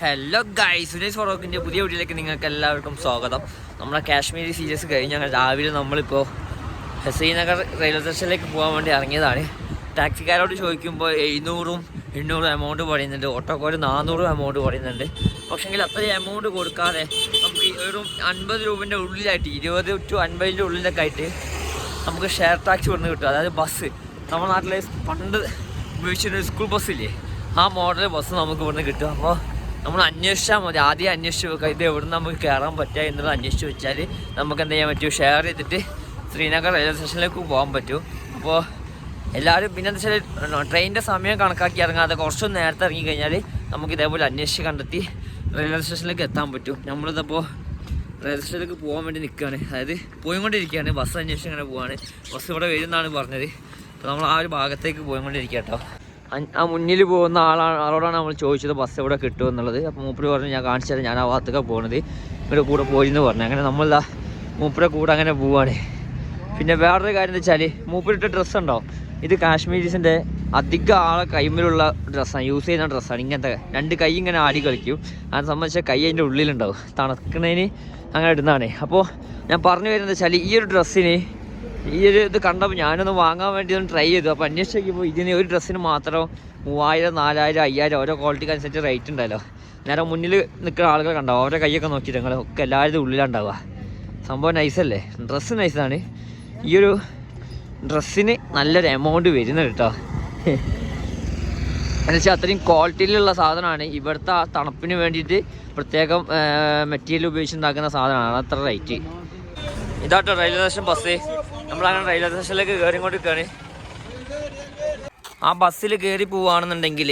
Hello guys Sunesh ഫറോക്കിന്റെ പുതിയ വീട്ടിലേക്ക് നിങ്ങൾക്ക് എല്ലാവർക്കും സ്വാഗതം. നമ്മുടെ കാശ്മീരി സീരീസ് കഴിഞ്ഞ് ഞങ്ങൾ രാവിലെ നമ്മളിപ്പോൾ ഹസീനഗർ റെയിൽവേ സ്റ്റേഷനിലേക്ക് പോകാൻ വേണ്ടി ഇറങ്ങിയതാണ്. ടാക്സിക്കാരോട് ചോദിക്കുമ്പോൾ എഴുന്നൂറും എണ്ണൂറും എമൗണ്ട് പറയുന്നുണ്ട്. ഓട്ടോക്കാർ നാനൂറും എമൗണ്ട് പറയുന്നുണ്ട്. പക്ഷേങ്കിൽ അത്രയും എമൗണ്ട് കൊടുക്കാതെ നമുക്ക് ഒരു അൻപത് രൂപന്റെ ഉള്ളിലായിട്ട് ഇരുപത് ടു അൻപതിന്റെ ഉള്ളിലൊക്കെ ആയിട്ട് നമുക്ക് ഷെയർ ടാക്സി വന്ന് കിട്ടും. അതായത് ബസ് നമ്മുടെ നാട്ടിലെ പണ്ട് ഉപയോഗിച്ചിരുന്ന സ്കൂൾ ബസ്സില്ലേ ആ മോഡൽ ബസ് നമുക്ക് ഇവിടുന്ന് കിട്ടും. അപ്പോൾ നമ്മൾ അന്വേഷിച്ചാൽ മതി. ആദ്യം അന്വേഷിച്ച് വെക്കുക ഇത് എവിടെ നമുക്ക് കയറാൻ പറ്റുക എന്നുള്ളത് അന്വേഷിച്ച് വെച്ചാൽ നമുക്ക് എന്ത് ചെയ്യാൻ പറ്റും? ഷെയർ ചെയ്തിട്ട് ശ്രീനഗർ റെയിൽവേ സ്റ്റേഷനിലേക്ക് പോകാൻ പറ്റും. അപ്പോൾ എല്ലാവരും പിന്നെ എന്താ വെച്ചാൽ ട്രെയിനിന്റെ സമയം കണക്കാക്കി ഇറങ്ങാതെ കുറച്ച് നേരത്തെ ഇറങ്ങി കഴിഞ്ഞാൽ നമുക്ക് ഇതേപോലെ അന്വേഷിച്ച് കണ്ടെത്തി റെയിൽവേ സ്റ്റേഷനിലേക്ക് എത്താൻ പറ്റും. നമ്മളിതപ്പോൾ റെയിൽവേ സ്റ്റേഷനിലേക്ക് പോകാൻ വേണ്ടി നിൽക്കുകയാണ് അതായത് പോയിക്കൊണ്ടിരിക്കുകയാണ്. ബസ് അന്വേഷിച്ച് ഇങ്ങനെ പോവാണ്. ബസ് ഇവിടെ വരുമെന്നാണ് പറഞ്ഞത്. അപ്പോൾ നമ്മൾ ആ ഒരു ഭാഗത്തേക്ക് പോയിക്കൊണ്ടിരിക്കുക കേട്ടോ. ആ മുന്നിൽ പോകുന്ന ആളാണ് ആളോടാണ് നമ്മൾ ചോദിച്ചത് ബസ് എവിടെ കിട്ടും എന്നുള്ളത്. അപ്പോൾ മൂപ്പര് പറഞ്ഞു ഞാൻ കാണിച്ചു തരാം. ഞാൻ ആ ഭാഗത്തൊക്കെ പോകുന്നത് ഇവിടെ കൂടെ പോയി എന്ന് പറഞ്ഞു. അങ്ങനെ നമ്മളാ മൂപ്പരെ കൂടെ അങ്ങനെ പോവാണ്. പിന്നെ വേറൊരു കാര്യം എന്താ വെച്ചാൽ മൂപ്പരിട്ട ഡ്രസ്സ് ഉണ്ടോ? ഇത് കാശ്മീരീസിന്റെ അധികം ആളെ കൈമിലുള്ള ഡ്രസ്സാണ് യൂസ് ചെയ്യുന്ന ഡ്രസ്സാണ് ഇങ്ങനത്തെ രണ്ട് കൈ ഇങ്ങനെ ആടി കളിക്കും. അത് സംബന്ധിച്ച കൈ അതിന്റെ ഉള്ളിലുണ്ടാവും. തണുക്കണതിന് അങ്ങനെ ഇടുന്നതാണ്. അപ്പോൾ ഞാൻ പറഞ്ഞു വരുന്നത് വെച്ചാൽ ഈ ഒരു ഡ്രസ്സിന് ഈ ഒരു ഇത് കണ്ടപ്പോൾ ഞാനൊന്ന് വാങ്ങാൻ വേണ്ടി ഒന്ന് ട്രൈ ചെയ്തു. അപ്പോൾ അന്വേഷിച്ച് നോക്കിയപ്പോൾ ഇതിന് ഒരു ഡ്രസ്സിന് മാത്രം മൂവായിരം നാലായിരം അയ്യായിരം ഓരോ ക്വാളിറ്റിക്ക് അനുസരിച്ച് റേറ്റ് ഉണ്ടല്ലോ. നേരെ മുന്നിൽ നിൽക്കുന്ന ആളുകൾ കണ്ടാവും അവരുടെ കൈയൊക്കെ നോക്കിയിട്ട് നിങ്ങൾ ഒക്കെ എല്ലാവരും ഉള്ളിലുണ്ടാവുക. സംഭവം നൈസല്ലേ ഡ്രസ്സ് നൈസാണ് ഈ ഒരു ഡ്രസ്സിന് നല്ലൊരു എമൗണ്ട് വരുന്നത് കേട്ടോ എന്നുവെച്ചാൽ അത്രയും ക്വാളിറ്റിയിലുള്ള സാധനമാണ്. ഇവിടുത്തെ ആ തണുപ്പിന് വേണ്ടിയിട്ട് പ്രത്യേകം മെറ്റീരിയൽ ഉപയോഗിച്ചുണ്ടാക്കുന്ന സാധനമാണ്. അത്ര റേറ്റ് ഇതാട്ടോ റെയിൽവേ സ്റ്റേഷൻ ബസ് നമ്മളങ്ങനെ റെയിൽവേ സ്റ്റേഷനിലേക്ക് കയറി കൊണ്ടിരിക്കുകയാണ് ആ ബസ്സിൽ കയറി പോവുകയാണെന്നുണ്ടെങ്കിൽ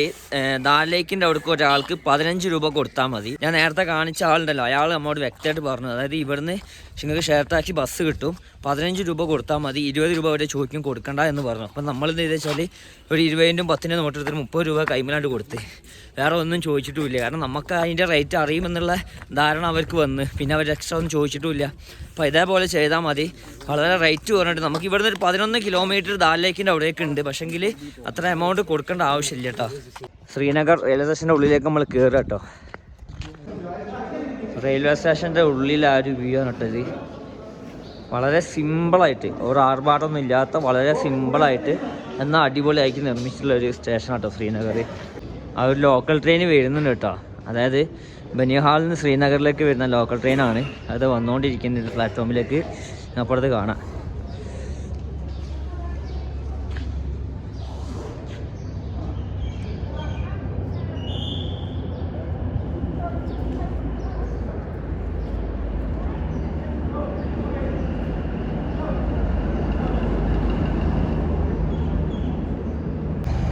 ദാലേക്കിന്റെ അവിടേക്ക് ഒരാൾക്ക് പതിനഞ്ച് രൂപ കൊടുത്താൽ മതി. ഞാൻ നേരത്തെ കാണിച്ച ആളുണ്ടല്ലോ അയാൾ നമ്മോട് വ്യക്തമായിട്ട് പറഞ്ഞു അതായത് ഇവിടുന്ന് നിങ്ങൾക്ക് ഷെയർ ടാക്സി ബസ് കിട്ടും. പതിനഞ്ച് രൂപ കൊടുത്താൽ മതി ഇരുപത് രൂപ വരെ ചോദിക്കും കൊടുക്കണ്ട എന്ന് പറഞ്ഞു. അപ്പം നമ്മൾ എന്ത് ചെയ്തെന്ന് വെച്ചാൽ ഒരു ഇരുപതിന്റെയും പത്തിന്റെ നോട്ട് എടുത്തിട്ട് മുപ്പത് രൂപ കൈമലാണ്ട് കൊടുത്ത്. വേറെ ഒന്നും ചോദിച്ചിട്ടുമില്ല. കാരണം നമുക്ക് അതിന്റെ റേറ്റ് അറിയുമെന്നുള്ള ധാരണ അവർക്ക് വന്ന്. പിന്നെ അവർ എക്സ്ട്രാ ഒന്നും ചോദിച്ചിട്ടുമില്ല. അപ്പോൾ ഇതേപോലെ ചെയ്താൽ മതി. വളരെ റേറ്റ് പറഞ്ഞിട്ട് നമുക്ക് ഇവിടുന്ന് ഒരു പതിനൊന്ന് കിലോമീറ്റർ ദാലേക്കിന്റെ അവിടേക്ക് ഉണ്ട് പക്ഷെങ്കിൽ അത്ര എമൗണ്ട് കൊടുക്കേണ്ട ആവശ്യമില്ല കേട്ടോ ശ്രീനഗർ റെയിൽവേ സ്റ്റേഷന്റെ ഉള്ളിലേക്ക് നമ്മൾ കയറുക കേട്ടോ റെയിൽവേ സ്റ്റേഷന്റെ ഉള്ളിൽ ഒരു വ്യൂ ആണ് കേട്ടോ ഇത്. വളരെ സിമ്പിളായിട്ട് ഒരു ആർഭാടമൊന്നും ഇല്ലാത്ത വളരെ സിമ്പിളായിട്ട് എന്നാൽ അടിപൊളിയാക്കി നിർമ്മിച്ചിട്ടുള്ള ഒരു സ്റ്റേഷൻ കേട്ടോ ശ്രീനഗർ. ആ ഒരു ലോക്കൽ ട്രെയിൻ വരുന്നുണ്ട് കേട്ടോ. അതായത് ബനിഹാളിൽ നിന്ന് ശ്രീനഗറിലേക്ക് വരുന്ന ലോക്കൽ ട്രെയിനാണ് അത് വന്നുകൊണ്ടിരിക്കുന്ന പ്ലാറ്റ്ഫോമിലേക്ക് അപ്പുറത്ത് കാണാം.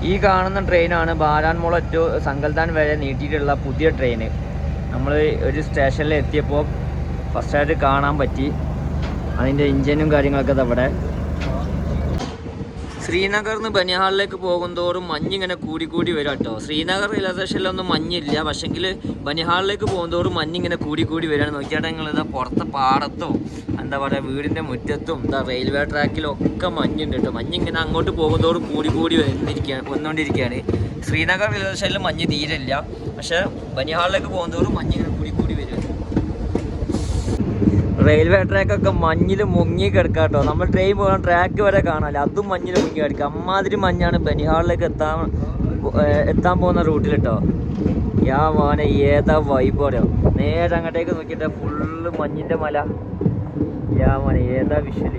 ഈ കാണുന്ന ട്രെയിനാണ് ബാരാൻമോള ടു സങ്കൽത്താൻ വരെ നീട്ടിയിട്ടുള്ള പുതിയ ട്രെയിൻ നമ്മൾ ഒരു സ്റ്റേഷനിൽ എത്തിയപ്പോൾ ഫസ്റ്റായിട്ട് കാണാൻ പറ്റി. അതിന്റെ ഇഞ്ചിനും കാര്യങ്ങളൊക്കെ ദാ ഇവിടെ ശ്രീനഗറിൽ നിന്ന് ബനിഹാളിലേക്ക് പോകുന്തോറും മഞ്ഞിങ്ങനെ കൂടി കൂടി വരും കേട്ടോ ശ്രീനഗർ റെയിൽവേ സ്റ്റേഷനിലൊന്നും മഞ്ഞില്ല. പക്ഷെങ്കിൽ ബനിഹാളിലേക്ക് പോകുന്തോറും മഞ്ഞിങ്ങനെ കൂടി കൂടി വരികയാണ് നോക്കിയാട്ടെ നിങ്ങൾ ഇതാ പുറത്തെ പാടത്തും എന്താ പറയുക വീടിന്റെ മുറ്റത്തും എന്താ റെയിൽവേ ട്രാക്കിലും ഒക്കെ മഞ്ഞുണ്ട് കേട്ടോ മഞ്ഞിങ്ങനെ അങ്ങോട്ട് പോകുന്തോറും കൂടി കൂടി വന്നിരിക്കുകയാണ് വന്നുകൊണ്ടിരിക്കുകയാണ് ശ്രീനഗർ റെയിൽവേ സ്റ്റേഷനിൽ മഞ്ഞ് തീരില്ല പക്ഷേ ബനിഹാളിലേക്ക് പോകുന്തോറും മഞ്ഞിങ്ങനെ കൂടി കൂടി വരും റെയിൽവേ ട്രാക്കൊക്കെ മഞ്ഞിൽ മുങ്ങി കിടക്കുക കേട്ടോ നമ്മൾ ട്രെയിൻ പോകാൻ ട്രാക്ക് വരെ കാണാല്ല? അതും മഞ്ഞിൽ മുങ്ങി കിടക്കുക അമ്മാതിരി മഞ്ഞാണ് ബനിഹാളിലേക്ക് എത്താൻ എത്താൻ പോകുന്ന റൂട്ടിൽ കേട്ടോ യാ മോനെ ഏതാ വൈബ് അറിയോ? നേരെ അങ്ങോട്ടേക്ക് നോക്കിയിട്ട് ഫുള്ള് മഞ്ഞിന്റെ മല. യാ മോനെ ഏതാ വിഷ്വൽ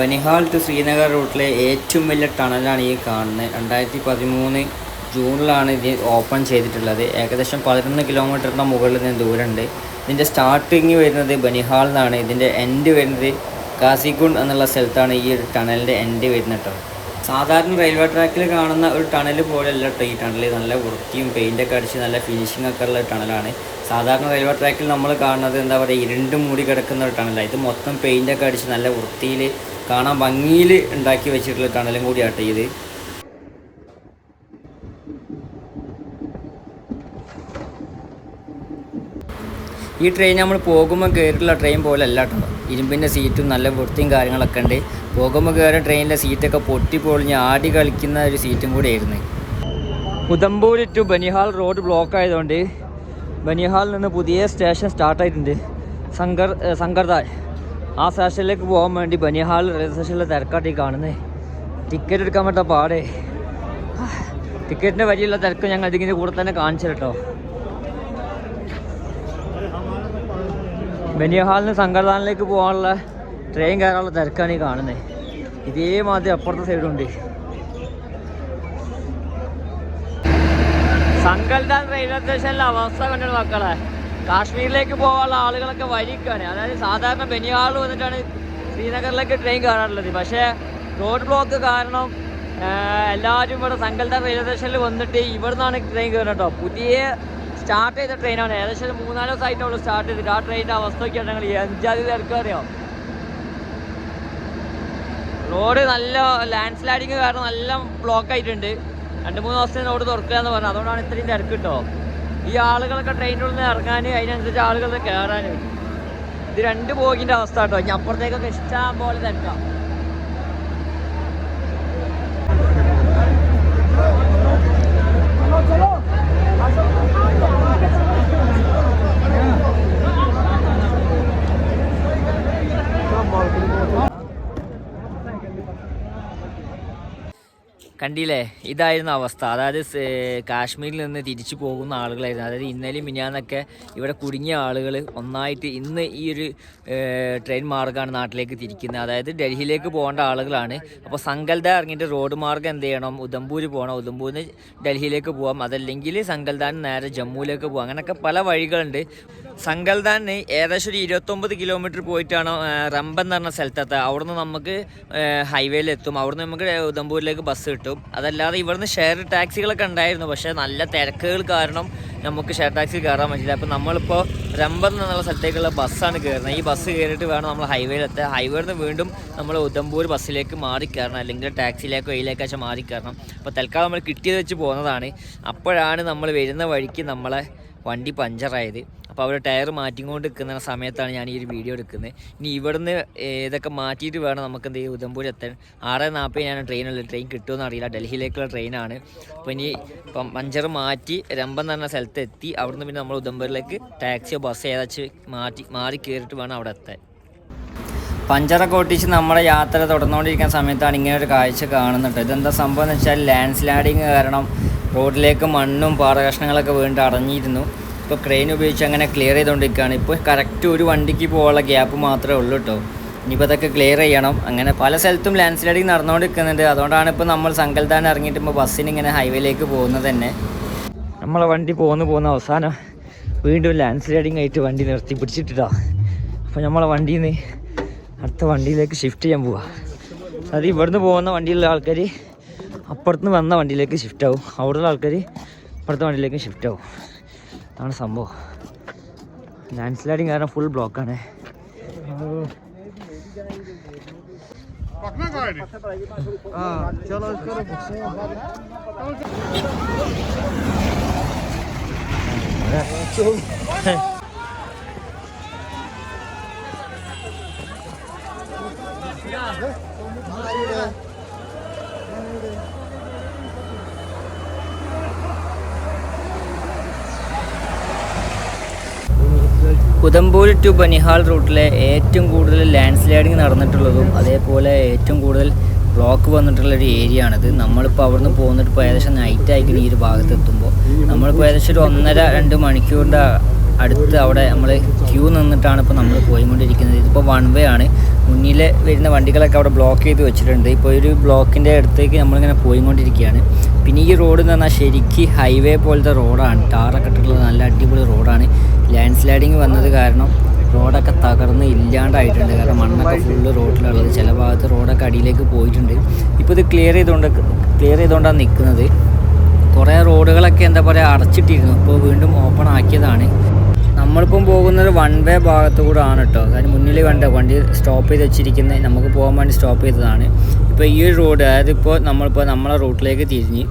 ബനിഹാൾ ടു ശ്രീനഗർ റൂട്ടിലെ ഏറ്റവും വലിയ ടണലാണ് ഈ കാണുന്നത്. രണ്ടായിരത്തി പതിമൂന്ന് ജൂണിലാണ് ഇത് ഓപ്പൺ ചെയ്തിട്ടുള്ളത്. ഏകദേശം പതിനൊന്ന് കിലോമീറ്ററിന്റെ മുകളിൽ നിന്ന് ദൂരമുണ്ട്. ഇതിന്റെ സ്റ്റാർട്ടിങ് വരുന്നത് ബനിഹാൾ നിന്നാണ് ഇതിന്റെ എൻഡ് വരുന്നത് കാസിഗുണ്ട് എന്നുള്ള സ്ഥലത്താണ് ഈ ഒരു ടണലിന്റെ എൻഡ് വരുന്നത് കേട്ടോ. സാധാരണ റെയിൽവേ ട്രാക്കിൽ കാണുന്ന ഒരു ടണൽ പോലെയല്ല ഈ ടണൽ. നല്ല വൃത്തിയും പെയിന്റൊക്കെ അടിച്ച് നല്ല ഫിനിഷിംഗ് ഒക്കെ ഉള്ള ടണലാണ്. സാധാരണ റെയിൽവേ ട്രാക്കിൽ നമ്മൾ കാണുന്നത് എന്താ പറയുക ഇരുണ്ട് മൂടി കിടക്കുന്ന ഒരു ടണലാണ്. ഇത് മൊത്തം പെയിന്റൊക്കെ അടിച്ച് നല്ല വൃത്തിയിൽ കാണാൻ ഭംഗിയിൽ ഉണ്ടാക്കി വെച്ചിട്ടുള്ള ടണലും കൂടിയാട്ടെ ഇത്. ഈ ട്രെയിൻ നമ്മൾ പോകുമ്പോൾ കയറിയിട്ടുള്ള ട്രെയിൻ പോലെ അല്ല കേട്ടോ ഇരുമ്പിന്റെ സീറ്റും നല്ല വൃത്തിയും കാര്യങ്ങളൊക്കെ ഉണ്ട്. പോകുമ്പോൾ കയറിയ ട്രെയിനിലെ സീറ്റൊക്കെ പൊട്ടി പൊളിഞ്ഞ് ആടി കളിക്കുന്ന ഒരു സീറ്റും കൂടെ ആയിരുന്നു Udhampur to Banihal road block ആയതുകൊണ്ട് ബനിഹാളിൽ നിന്ന് പുതിയ സ്റ്റേഷൻ സ്റ്റാർട്ടായിട്ടുണ്ട് സങ്കർ ഏഹ് ശങ്കർദാൽ ആ സ്റ്റേഷനിലേക്ക് പോകാൻ വേണ്ടി ബനിഹാൾ റെയിൽവേ സ്റ്റേഷനിലെ തിരക്കാട്ടി കാണുന്നത് ടിക്കറ്റ് എടുക്കാൻ പറ്റാ പാടെ. ടിക്കറ്റിന്റെ വഴിയുള്ള തിരക്ക് ഞങ്ങൾ ഇതിന്റെ കൂടെ തന്നെ കാണിച്ചു കേട്ടോ ബനിഹാളിൽ നിന്ന് ശങ്കർദാനിലേക്ക് പോകാനുള്ള ട്രെയിൻ കയറാനുള്ള തിരക്കാണ് ഈ കാണുന്നത് ഇതേമാതിരി അപ്പുറത്തെ സൈഡുണ്ട് സങ്കൽദാൻ റെയിൽവേ സ്റ്റേഷനിലെ അവസ്ഥ കണ്ടിട്ട് മക്കളെ. കാശ്മീരിലേക്ക് പോകാനുള്ള ആളുകളൊക്കെ വരിക്കാണ്. അതായത് സാധാരണ ബനിഹാൾ വന്നിട്ടാണ് ശ്രീനഗറിലേക്ക് ട്രെയിൻ കയറാറുള്ളത്. പക്ഷേ റോഡ് ബ്ലോക്ക് കാരണം എല്ലാവരും ഇവിടെ സങ്കൽത്ത റെയിൽവേ സ്റ്റേഷനിൽ വന്നിട്ട് ഇവിടെ നിന്നാണ് ട്രെയിൻ കയറുന്നത് കേട്ടോ. പുതിയ സ്റ്റാർട്ട് ചെയ്ത ട്രെയിനാണ് ഏകദേശം മൂന്നാൽ ദിവസമായിട്ടുള്ളൂ സ്റ്റാർട്ട് ചെയ്തിട്ട് ആ ട്രെയിനിന്റെ അവസ്ഥയൊക്കെയാണ് ഞങ്ങൾ അഞ്ചാതി തിരക്ക് അറിയാം. റോഡ് നല്ല ലാൻഡ് സ്ലൈഡിങ് കാരണം നല്ല ബ്ലോക്ക് ആയിട്ടുണ്ട്. രണ്ട് മൂന്ന് ദിവസത്തിന് റോഡ് തുറക്കുക എന്ന് പറഞ്ഞു. അതുകൊണ്ടാണ് ഇത്രയും തിരക്ക് കിട്ടോ. ഈ ആളുകളൊക്കെ ട്രെയിനിൽ നിന്ന് ഇറങ്ങാൻ അതിനനുസരിച്ച് ആളുകൾ കയറാനും ഇത് രണ്ട് ബോഗിന്റെ അവസ്ഥ കേട്ടോ. ഇനി അപ്പുറത്തേക്കൊക്കെ ഇഷ്ടം പോലെ തിരക്കാം. കണ്ടില്ലേ? ഇതായിരുന്നു അവസ്ഥ. അതായത് കാശ്മീരിൽ നിന്ന് തിരിച്ചു പോകുന്ന ആളുകളായിരുന്നു. അതായത് ഇന്നലെയും മിനിയാന്നൊക്കെ ഇവിടെ കുടുങ്ങിയ ആളുകൾ ഒന്നായിട്ട് ഇന്ന് ഈ ഒരു ട്രെയിൻ മാർഗമാണ് നാട്ടിലേക്ക് തിരിക്കുന്നത്. അതായത് ഡൽഹിയിലേക്ക് പോകേണ്ട ആളുകളാണ്. അപ്പോൾ സങ്കൽദ ഇറങ്ങിയിട്ട് റോഡ് മാർഗം എന്ത് ചെയ്യണം? ഉദംപൂർ പോകണം. ഉദംപൂരിൽ നിന്ന് ഡൽഹിയിലേക്ക് പോകാം അതല്ലെങ്കിൽ സങ്കൽദാൻ നേരെ ജമ്മുവിലേക്ക് പോകാം അങ്ങനെയൊക്കെ പല വഴികളുണ്ട്. സങ്കൽദാന് ഏകദേശം ഒരു ഇരുപത്തൊമ്പത് കിലോമീറ്റർ പോയിട്ടാണ് റംബൻ എന്ന് പറഞ്ഞ സ്ഥലത്തെത്തുക അവിടുന്ന് നമുക്ക് ഹൈവേയിലെത്തും അവിടുന്ന് നമുക്ക് ഉദംപൂരിലേക്ക് ബസ് കിട്ടും. അതല്ലാതെ ഇവിടുന്ന് ഷെയർ ടാക്സികളൊക്കെ ഉണ്ടായിരുന്നു. പക്ഷേ നല്ല തിരക്കുകൾ കാരണം നമുക്ക് ഷെയർ ടാക്സി കയറാൻ പറ്റില്ല അപ്പോൾ നമ്മളിപ്പോൾ റംബൻ എന്നുള്ള സ്ഥലത്തേക്കുള്ള ബസ്സാണ് കയറുന്നത്. ഈ ബസ് കയറിയിട്ട് വേണം നമ്മൾ ഹൈവേയിൽ എത്തുക ഹൈവേയിൽ നിന്ന് വീണ്ടും നമ്മൾ ഉദംപൂർ ബസ്സിലേക്ക് മാറി കയറണം. അല്ലെങ്കിൽ ടാക്സിയിലേക്കോ ഇതിലേക്കോ മാറി കയറണം. അപ്പോൾ തൽക്കാലം നമ്മൾ കിട്ടിയത് വെച്ച് പോകുന്നതാണ്. അപ്പോഴാണ് നമ്മൾ വരുന്ന വഴിക്ക് നമ്മളെ വണ്ടി പഞ്ചറായത്. അപ്പോൾ അവർ ടയർ മാറ്റിക്കൊണ്ട് നിൽക്കുന്ന സമയത്താണ് ഞാൻ ഈ ഒരു വീഡിയോ എടുക്കുന്നത്. ഇനി ഇവിടുന്ന് ഇതൊക്കെ മാറ്റിയിട്ട് വേണം നമുക്ക് എന്ത് ചെയ്യും? ഉദംപൂർ എത്താൻ. ആറ് നാൽപ്പതിനാണ് ട്രെയിനുള്ളത് ട്രെയിൻ കിട്ടുമെന്ന് അറിയില്ല. ഡൽഹിയിലേക്കുള്ള ട്രെയിനാണ് അപ്പോൾ ഇനി ഇപ്പം പഞ്ചർ മാറ്റി രമ്പം എന്ന് പറഞ്ഞ സ്ഥലത്ത് എത്തി. അവിടുന്ന് പിന്നെ നമ്മൾ ഉദംപൂരിലേക്ക് ടാക്സിയോ ബസ് ഏതാച്ച് മാറ്റി മാറി കയറിയിട്ട് വേണം അവിടെ എത്താൻ. പഞ്ചറൊക്കെ ഒട്ടിച്ച് നമ്മുടെ യാത്ര തുടർന്നുകൊണ്ടിരിക്കുന്ന സമയത്താണ് ഇങ്ങനെ ഒരു കാഴ്ച കാണുന്നുണ്ട് ഇതെന്താ സംഭവം എന്ന് വെച്ചാൽ ലാൻഡ് സ്ലൈഡിങ് കാരണം റോഡിലേക്ക് മണ്ണും പാറകഷ്ണങ്ങളൊക്കെ വീണ്ടും അടഞ്ഞിരുന്നു. ഇപ്പോൾ ക്രെയിൻ ഉപയോഗിച്ച് അങ്ങനെ ക്ലിയർ ചെയ്തുകൊണ്ടിരിക്കുകയാണ് ഇപ്പോൾ കറക്റ്റ് ഒരു വണ്ടിക്ക് പോകാനുള്ള ഗ്യാപ്പ് മാത്രമേ ഉള്ളൂ കേട്ടോ ഇനിയിപ്പോൾ അതൊക്കെ ക്ലിയർ ചെയ്യണം. അങ്ങനെ പല സ്ഥലത്തും ലാൻഡ് സ്ലൈഡിങ് നടന്നുകൊണ്ടിരിക്കുന്നുണ്ട്. അതുകൊണ്ടാണ് ഇപ്പോൾ നമ്മൾ സങ്കൽത്താൻ ഇറങ്ങിയിട്ട് ഇപ്പോൾ ബസ്സിന് ഇങ്ങനെ ഹൈവേയിലേക്ക് പോകുന്നത് തന്നെ. നമ്മളെ വണ്ടി പോന്ന് പോകുന്ന അവസാനം വീണ്ടും ലാൻഡ് സ്ലൈഡിങ് ആയിട്ട് വണ്ടി നിർത്തി പിടിച്ചിട്ടിട്ടാ അപ്പോൾ നമ്മളെ വണ്ടിയിൽ നിന്ന് അടുത്ത വണ്ടിയിലേക്ക് ഷിഫ്റ്റ് ചെയ്യാൻ പോവാ. അത് ഇവിടുന്ന് പോകുന്ന വണ്ടിയിലുള്ള ആൾക്കാർ അപ്പുറത്തുനിന്ന് വന്ന വണ്ടിയിലേക്ക് ഷിഫ്റ്റ് ആവും. അവിടെയുള്ള ആൾക്കാർ ഇപ്പുറത്തെ വണ്ടിയിലേക്ക് ഷിഫ്റ്റ് ആവും. അതാണ് സംഭവം. ലാൻഡ് സ്ലൈഡിങ് കാരണം ഫുൾ ബ്ലോക്കാണ് ആ Yeah. ഉദംപൂർ ടു ബനിഹാൾ റൂട്ടിലെ ഏറ്റവും കൂടുതൽ ലാൻഡ് സ്ലൈഡിങ് നടന്നിട്ടുള്ളതും അതേപോലെ ഏറ്റവും കൂടുതൽ ബ്ലോക്ക് വന്നിട്ടുള്ള ഒരു ഏരിയ ആണിത്. നമ്മളിപ്പോൾ അവിടുന്ന് പോകുന്നിട്ട് ഇപ്പോൾ ഏകദേശം നൈറ്റ് ആയിരിക്കും ഈ ഒരു ഭാഗത്ത് എത്തുമ്പോൾ. നമ്മളിപ്പോൾ ഏകദേശം ഒരു ഒന്നര രണ്ട് മണിക്കൂറിന്റെ അടുത്ത് അവിടെ നമ്മൾ ക്യൂ നിന്നിട്ടാണ് ഇപ്പോൾ നമ്മൾ പോയിക്കൊണ്ടിരിക്കുന്നത്. ഇതിപ്പോൾ വൺ വേ ആണ്. മുന്നിൽ വരുന്ന വണ്ടികളൊക്കെ അവിടെ ബ്ലോക്ക് ചെയ്ത് വെച്ചിട്ടുണ്ട്. ഇപ്പോൾ ഒരു ബ്ലോക്കിന്റെ അടുത്തേക്ക് നമ്മളിങ്ങനെ പോയിക്കൊണ്ടിരിക്കുകയാണ്. പിന്നെ ഈ റോഡ് എന്ന് പറഞ്ഞാൽ ശരിക്കും ഹൈവേ പോലത്തെ റോഡാണ് ടാറൊക്കെ ഇട്ടിട്ടുള്ള നല്ല അടിപൊളി റോഡാണ് ലാൻഡ് സ്ലൈഡിങ് വന്നത് കാരണം റോഡൊക്കെ തകർന്ന് ഇല്ലാണ്ടായിട്ടുണ്ട്. കാരണം മണ്ണൊക്കെ ഫുള്ള് റോഡിലുള്ളത് ചില ഭാഗത്ത് റോഡൊക്കെ അടിയിലേക്ക് പോയിട്ടുണ്ട്. ഇപ്പോൾ ഇത് ക്ലിയർ ചെയ്തുകൊണ്ട് ക്ലിയർ ചെയ്തുകൊണ്ടാണ് നിൽക്കുന്നത് കുറേ റോഡുകളൊക്കെ എന്താ പറയുക അടച്ചിട്ടിരുന്നു. ഇപ്പോൾ വീണ്ടും ഓപ്പൺ ആക്കിയതാണ്. നമ്മളിപ്പം പോകുന്നത് വൺ വേ ഭാഗത്തു കൂടെ ആണ് കേട്ടോ അതിന് മുന്നിൽ കണ്ട വണ്ടി സ്റ്റോപ്പ് ചെയ്ത് വെച്ചിരിക്കുന്നത് നമുക്ക് പോകാൻ വേണ്ടി സ്റ്റോപ്പ് ചെയ്തതാണ്. ഇപ്പോൾ ഈ റോഡ് അതായത് ഇപ്പോൾ നമ്മളിപ്പോൾ നമ്മളെ റൂട്ടിലേക്ക് തിരിഞ്ഞ്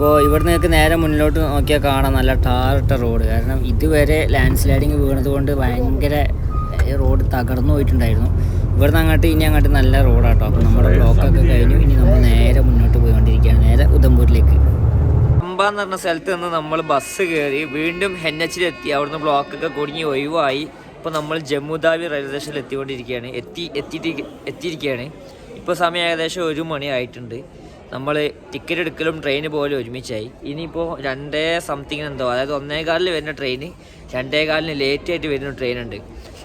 ഇപ്പോൾ ഇവിടെ നിങ്ങൾക്ക് നേരെ മുന്നിലോട്ട് നോക്കിയാൽ കാണാം നല്ല ടാറിട്ട റോഡ്. കാരണം ഇതുവരെ ലാൻഡ് സ്ലൈഡിങ് വീണത് കൊണ്ട് ഭയങ്കര റോഡ് തകർന്നു പോയിട്ടുണ്ടായിരുന്നു. ഇവിടുന്ന് അങ്ങോട്ട് ഇനി അങ്ങോട്ട് നല്ല റോഡാട്ടോ. അപ്പോൾ നമ്മുടെ ബ്ലോക്കൊക്കെ കഴിഞ്ഞു. ഇനി നമ്മൾ നേരെ മുന്നോട്ട് പോയിക്കൊണ്ടിരിക്കുകയാണ്. നേരെ ഉദംപൂരിലേക്ക്. പമ്പ എന്ന് പറഞ്ഞ സ്ഥലത്ത് നിന്ന് നമ്മൾ ബസ് കയറി വീണ്ടും എൻ എച്ചിലെത്തി അവിടുന്ന് ബ്ലോക്കൊക്കെ കുടുങ്ങി ഒഴിവായി. ഇപ്പോൾ നമ്മൾ ജമ്മുദാവി റെയിൽവേ സ്റ്റേഷനിൽ എത്തിക്കൊണ്ടിരിക്കുകയാണ്. എത്തി എത്തിയിട്ട് എത്തിയിരിക്കുകയാണ്. ഇപ്പോൾ സമയം ഏകദേശം ഒരു മണി ആയിട്ടുണ്ട്. നമ്മൾ ടിക്കറ്റ് എടുക്കലും ട്രെയിന് പോലും ഒരുമിച്ചായി. ഇനിയിപ്പോൾ രണ്ടേ സംതിങ് എന്തോ അതായത് ഒന്നേകാലിൽ വരുന്ന ട്രെയിൻ രണ്ടേകാലിന് ലേറ്റ് ആയിട്ട് വരുന്ന ട്രെയിൻ ഉണ്ട്.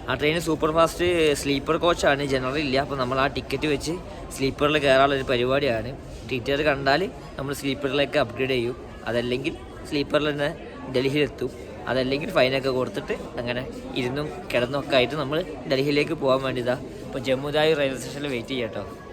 ആ ട്രെയിൻ സൂപ്പർ ഫാസ്റ്റ് സ്ലീപ്പർ കോച്ചാണ് ജനറൽ ഇല്ല. അപ്പോൾ നമ്മൾ ആ ടിക്കറ്റ് വെച്ച് സ്ലീപ്പറിൽ കയറാനുള്ള ഒരു പരിപാടിയാണ്. ടിക്കറ്റ് കണ്ടാൽ നമ്മൾ സ്ലീപ്പറിലേക്ക് അപ്ഗ്രേഡ് ചെയ്യും. അതല്ലെങ്കിൽ സ്ലീപ്പറിൽ തന്നെ ഡൽഹിയിലെത്തും. അതല്ലെങ്കിൽ ഫൈനൊക്കെ കൊടുത്തിട്ട് അങ്ങനെ ഇരുന്നും കിടന്നും ഒക്കെ ആയിട്ട് നമ്മൾ ഡൽഹിയിലേക്ക് പോകാൻ വേണ്ടിയതാണ് അപ്പോൾ ജമ്മുതായി റെയിൽവേ സ്റ്റേഷനിൽ വെയിറ്റ് ചെയ്യാം കേട്ടോ